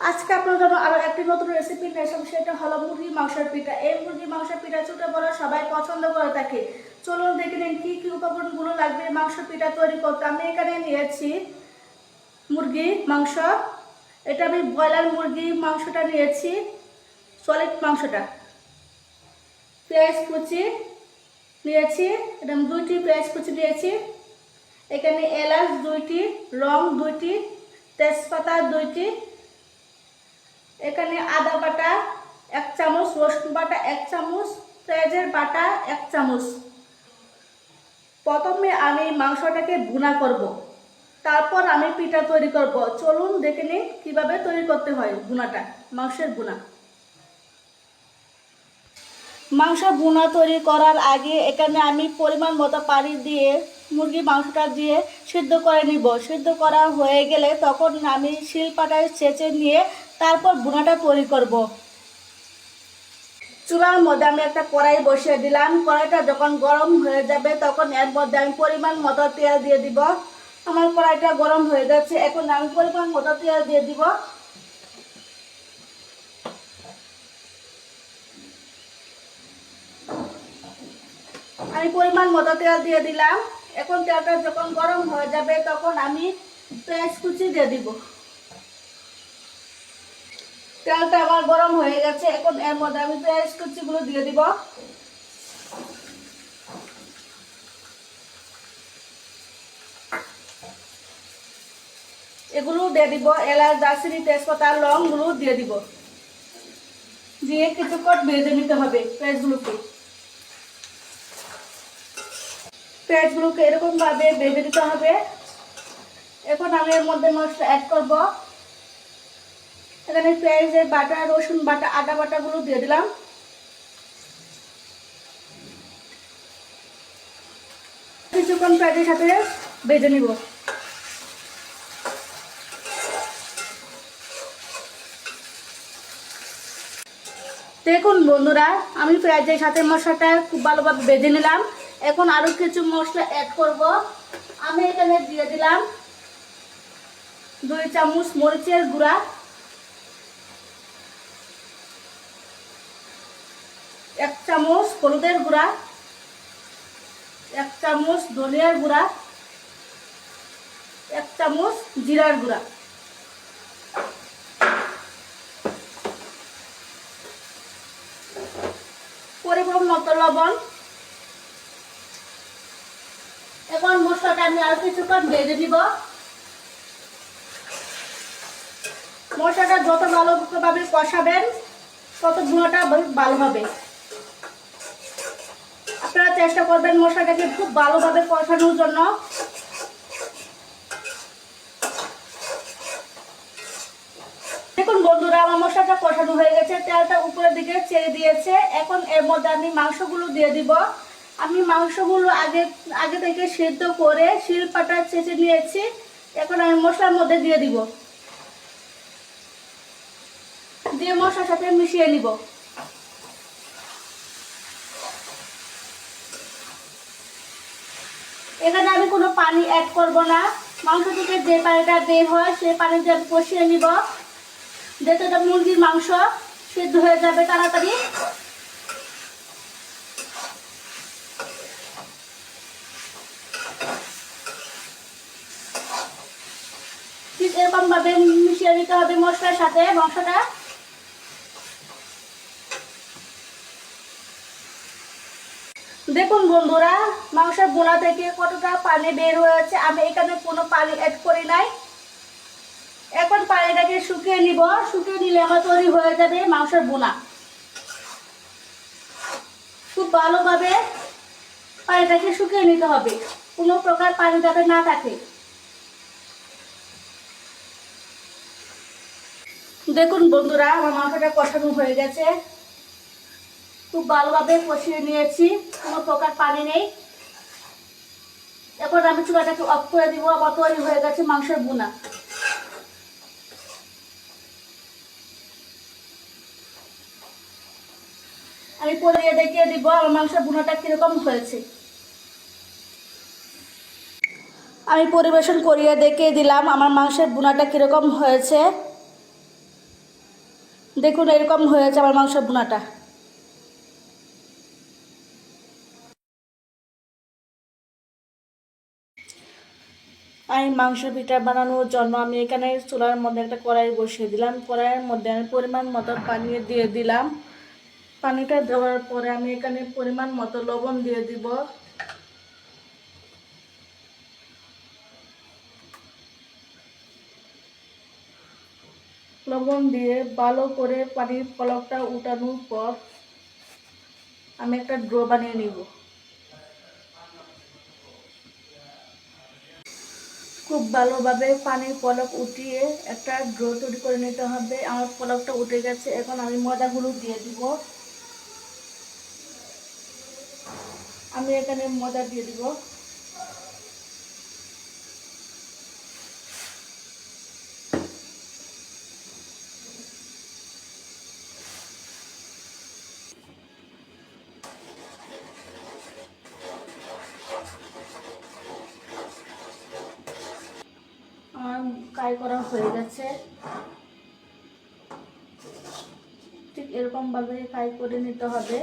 আজকে আপনার জন্য আরও একটি নতুন রেসিপি নিয়ে এসেছি সেটা হলো মুরগি, মাংসের পিঠা। এই মুরগি, মাংসের পিঠা ছোট বড় সবাই পছন্দ করে থাকে। চলুন দেখে নিন কি কি উপকরণগুলো লাগবে মাংসের পিঠা তৈরি করতে। আমি এখানে নিয়েছি মুরগি, মাংস। এটা আমি ব্রয়লার মুরগি, মাংসটা নিয়েছি সলিড মাংসটা। পেঁয়াজ কুচি নিয়েছি, এটা দুইটি পেঁয়াজ কুচি নিয়েছি। এখানে এলাচ দুইটি লং দুইটি, তেজপাতা দুইটি এখানে আদা বাটা এক চামচ, রসুন বাটা এক চামচ, পেঁয়াজের বাটা এক চামচ। প্রথমে আমি মাংসটাকে ভুনা করব। তারপর আমি পিঠা তৈরি করব। চলুন দেখে নিন কীভাবে তৈরি করতে হয় ভুনাটা, মাংসের ভুনা। মাংস ভুনা তৈরি করার আগে এখানে আমি পরিমাণ মতো পানি দিয়ে মুরগি মাংসটা দিয়ে সিদ্ধ করে নিব। সিদ্ধ করা হয়ে গেলে তখন আমি শিলপাটায় চেঁচে নিয়ে তারপর বুনাটা তৈরি করব। চুলার মধ্যে আমি একটা কড়াই বসিয়ে দিলাম। কড়াইটা যখন গরম হয়ে যাবে তখন এর মধ্যে আমি পরিমাণ মতো তেল দিয়ে দিব। আমার কড়াইটা গরম হয়ে যাচ্ছে। এখন আমি পরিমাণ মতো তেল দিয়ে দিব। আমি পরিমাণ মতো তেল দিয়ে দিলাম। এখন তেলটা যখন গরম হয়ে যাবে, তখন আমি পেঁয়াজ কুচি দিয়ে দিব। তেলটা আমার গরম হয়ে গেছে, এখন এর মধ্যে আমি পেঁয়াজ কুচিগুলো দিয়ে দিব। এগুলো দিয়ে দিব, এলাচ, দারচিনি, তেজপাতা, লংগুলো দিয়ে দিব। দিয়ে কিছুক্ষণ ভেজে নিতে হবে পেঁয়াজগুলোকে। পেঁয়াজগুলোকে এরকমভাবে ভেজে দিতে হবে। এখন আমি এর মধ্যে মশলা অ্যাড করব। এখানে পেঁয়াজের বাটা, রসুন বাটা, আদা বাটাগুলো দিয়ে দিলাম। কিছুক্ষণ পেঁয়াজের সাথে ভেজে নিব। দেখুন বন্ধুরা, আমি পেঁয়াজের সাথে মশলাটা খুব ভালোভাবে বেজে নিলাম। এখন আরও কিছু মশলা অ্যাড করব। আমি এখানে দিয়ে দিলাম দুই চামচ মরিচের গুঁড়া। এক চামচ হলুদের গুঁড়া। এক চামচ ধনিয়ার গুঁড়া। এক চামচ জিরার গুঁড়া। পরিমাণ মতো লবণ। এখন মশলাটা আমি আর কিছুক্ষণ ভেজে দিব মশলাটা যত ভালোভাবে কষাবেন, তত ভালো হবে। আপনারা চেষ্টা করবেন মশলাটাকে খুব ভালোভাবে কষানোর জন্য। দেখুন বন্ধুরা, আমার মশলাটা কষানো হয়ে গেছে, তেলটা উপরের দিকে ছেড়ে দিয়েছে। এখন এর মধ্যে আমি মাংসগুলো দিয়ে দিব। আমি মাংসগুলো আগে আগে থেকে সেদ্ধ করে শিলপাটা চেঁচে নিয়েছি। এখন আমি মশলার মধ্যে দিয়ে দিব। দিয়ে মশলার সাথে মিশিয়ে নিব। এখানে আমি কোনো পানি অ্যাড করব না। মাংস থেকে যে পানিটা বের হয়, সেই পানিতে আমি কষিয়ে নিব। এটা মুরগির মাংস, সিদ্ধ হয়ে যাবে তাড়াতাড়ি ঠিক এরকম ভাবে মিশিয়ে নিতে হবে মশলার সাথে, মাংসটা। দেখুন বন্ধুরা, মাংসের বোনা থেকে কতটা পানি বের হয়েছে আমি এখানে কোনো পানি অ্যাড করি নাই। এখন পানিটাকে শুকিয়ে নিব, শুকিয়ে নিলে আমার তৈরি হয়ে যাবে মাংসের বোনা খুব ভালোভাবে পানিটাকে শুকিয়ে নিতে হবে, কোনো প্রকার পানি যাতে না থাকে। দেখুন বন্ধুরা, আমার মাংসটা কষানো হয়ে গেছে। খুব ভালোভাবে কষিয়ে নিয়েছি, কোনো প্রকার পানি নেই। এখন আমি চুলাটাকে অফ করে দিব আবার তৈরি হয়ে গেছে মাংসের বুনা আমি পরিয়ে দেখিয়ে দিব, আমার মাংসের বুনাটা কীরকম হয়েছে। আমি পরিবেশন করিয়ে দেখিয়ে দিলাম, আমার মাংসের বুনাটা কীরকম হয়েছে। দেখুন, এরকম হয়েছে আমার মাংসের বোনাটা আমি মাংস পিঠা বানানোর জন্য আমি এখানে চুলার মধ্যে একটা কড়াই বসিয়ে দিলাম। কড়াইয়ের মধ্যে আমি পরিমাণ মতো পানি দিয়ে দিলাম। পানিটা দেওয়ার পরে আমি এখানে পরিমাণ মতো লবণ দিয়ে দিব। লবণ দিয়ে ভালো করে পানির পলকটা উঠানোর পর আমি একটা ড্রো বানিয়ে নিব। খুব ভালোভাবে পানির পলক উঠিয়ে একটা ড্রো তৈরি করে নিতে হবে। আমার পলকটা উঠে গেছে, এখন আমি ময়দাগুলো দিয়ে দিব। আমি এখানে ময়দা দিয়ে দিব। কাই করা হয়ে গেছে। ঠিক এরকম ভাবে কাই করে নিতে হবে।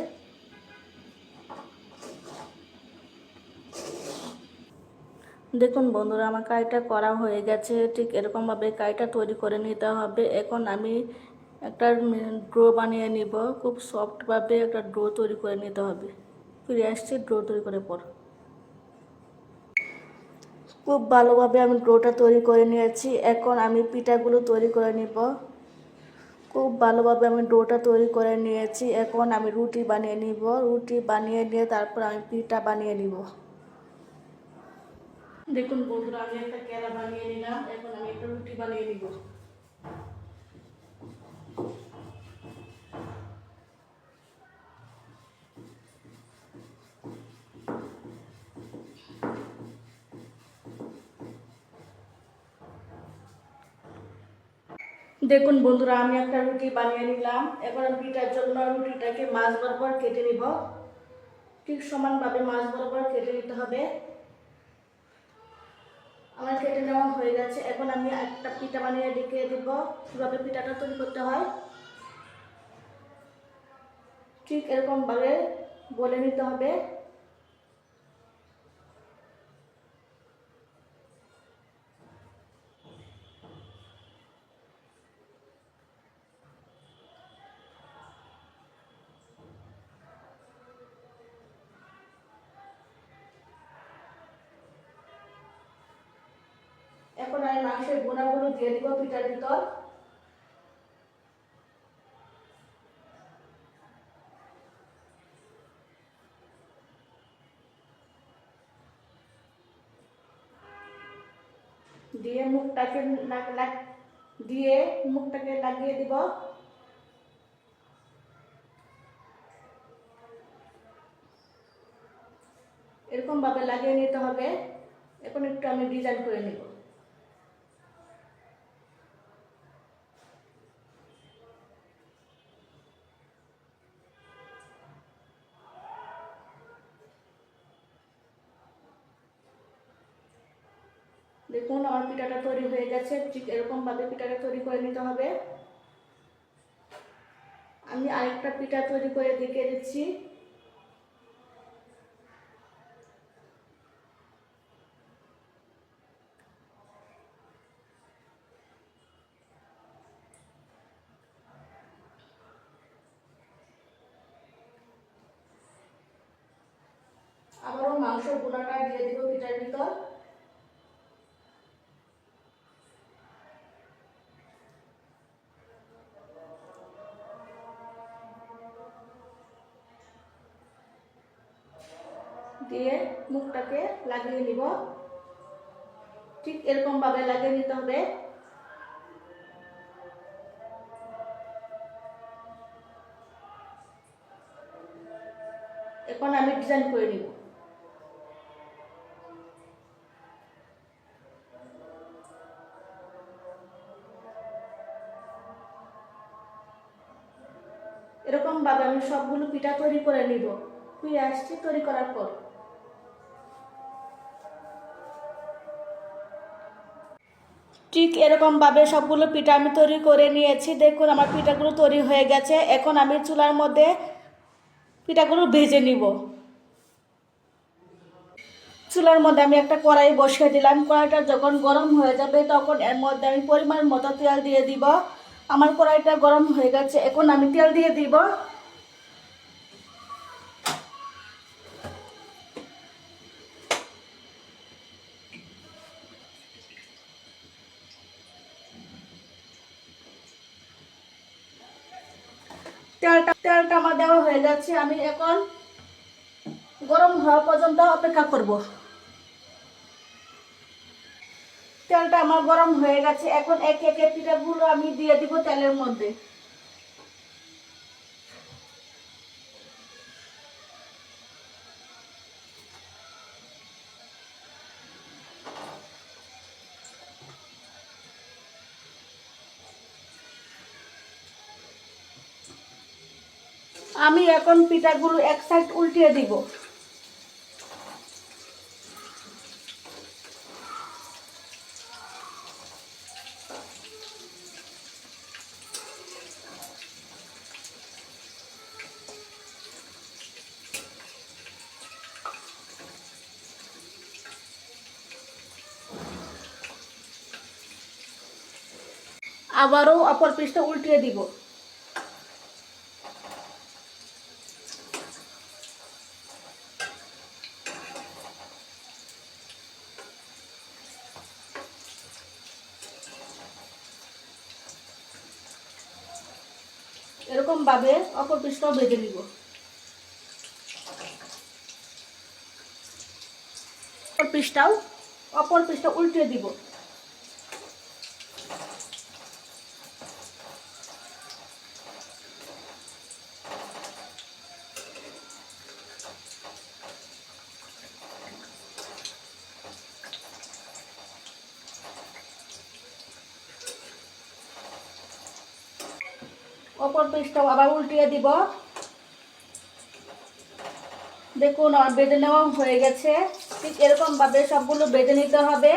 দেখুন বন্ধুরা, আমার কাইটা করা হয়ে গেছে। ঠিক এরকমভাবে কাইটা তৈরি করে নিতে হবে। এখন আমি একটা ড্রো বানিয়ে নিব। খুব সফটভাবে একটা ড্রো তৈরি করে নিতে হবে। ফিরে আসছি ড্রো তৈরি করে পর। খুব ভালোভাবে আমি ডোটা তৈরি করে নিয়েছি। এখন আমি পিঠাগুলো তৈরি করে নিব। খুব ভালোভাবে আমি ডোটা তৈরি করে নিয়েছি। এখন আমি রুটি বানিয়ে নিব। রুটি বানিয়ে নিয়ে তারপর আমি পিঠা বানিয়ে নিব। দেখুন বন্ধুরা, আমি একটা কেলা বানিয়ে নিলাম। এখন আমি একটা রুটি বানিয়ে নিব। দেখুন বন্ধুরা, আমি একটা রুটি বানিয়ে নিলাম। এখন পিঠার জন্য রুটিটাকে মাছ বরাবর কেটে নিব। ঠিক সমানভাবে মাছ বরাবর কেটে নিতে হবে। আমার কেটে নেওয়া হয়ে গেছে। এখন আমি একটা পিঠা বানিয়ে ডেকে দেব, কীভাবে পিঠাটা তৈরি করতে হয়। ঠিক এরকমভাবে বলে নিতে হবে। এখন আমি মাংসের বোনাগুলো দিয়ে দিব, পিঠার ভিতর। দিয়ে মুখটাকে দিয়ে মুখটাকে লাগিয়ে দিব। এরকম ভাবে লাগিয়ে নিতে হবে। এখন একটু আমি ডিজাইন করে নিব। দেখুন, আমার পিঠাটা তৈরি হয়ে গেছে। ঠিক এরকমভাবে পিঠাটা তৈরি করে নিতে হবে। আমি আরেকটা পিঠা তৈরি করে দেখিয়ে দিচ্ছি। আবারও মাংস গুঁড়াটা দিয়ে দিব পিঠার ভিতর। দিয়ে মুখটাকে লাগিয়ে নিব। ঠিক এরকম ভাবে লাগিয়ে নিতে হবে। এখন আমি ডিজাইন করে নিব। এরকম ভাবে আমি সবগুলো পিঠা তৈরি করে নিব। ফিরে আসছি তৈরি করার পর। ঠিক এরকমভাবে সবগুলো পিঠা আমি তৈরি করে নিয়েছি। দেখুন, আমার পিঠাগুলো তৈরি হয়ে গেছে। এখন আমি চুলার মধ্যে পিঠাগুলো ভেজে নিব। চুলার মধ্যে আমি একটা কড়াই বসিয়ে দিলাম। কড়াইটা যখন গরম হয়ে যাবে তখন এর মধ্যে আমি পরিমাণ মতো তেল দিয়ে দিব। আমার কড়াইটা গরম হয়ে গেছে। এখন আমি তেল দিয়ে দিব। তেলটা তেলটা আমার দেওয়া হয়ে যাচ্ছে। আমি এখন গরম হওয়া পর্যন্ত অপেক্ষা করব। তেলটা আমার গরম হয়ে গেছে। এখন একে একে পিঠাগুলো আমি দিয়ে দিব তেলের মধ্যে। আমি এখন পিঠাগুলো এক সাইড উল্টিয়ে দিব। আবারও অপর পিসটা উল্টিয়ে দিব এরকম ভাবে অপর পিসটাও বেঁধে নিব। অপর পিসটাও অপর পিসটা উল্টে দিব। অপর পিসটাও আবার উল্টিয়ে দিব। দেখুন আমার বেঁধে নেওয়া হয়ে গেছে। ঠিক এরকমভাবে সবগুলো বেঁধে নিতে হবে।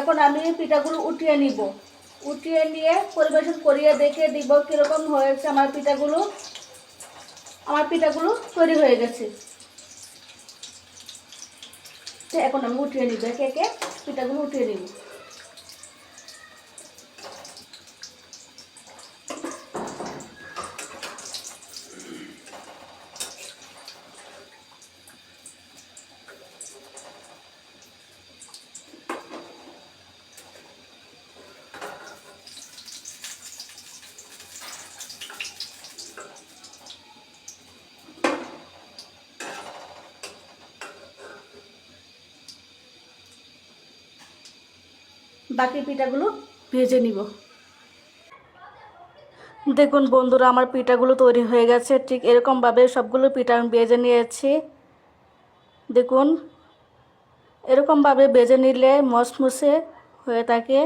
এখন আমি পিঠাগুলো উঠিয়ে নিব। উঠিয়ে নিয়ে পরিবেশন করিয়ে দেখে দিব কীরকম হয়েছে আমার পিঠাগুলো। আমার পিঠাগুলো তৈরি হয়ে গেছে। এখন আমি উঠিয়ে নিব, একে একে পিঠাগুলো উঠিয়ে নিব। বাকি পিঠাগুলো ভেজে নিব। দেখুন বন্ধুরা, আমার পিঠাগুলো তৈরি হয়ে গেছে। ঠিক এরকমভাবে সবগুলো পিঠা আমি ভেজে নিয়েছি। দেখুন, এরকমভাবে ভেজে নিলে মসমসে হয়ে থাকে।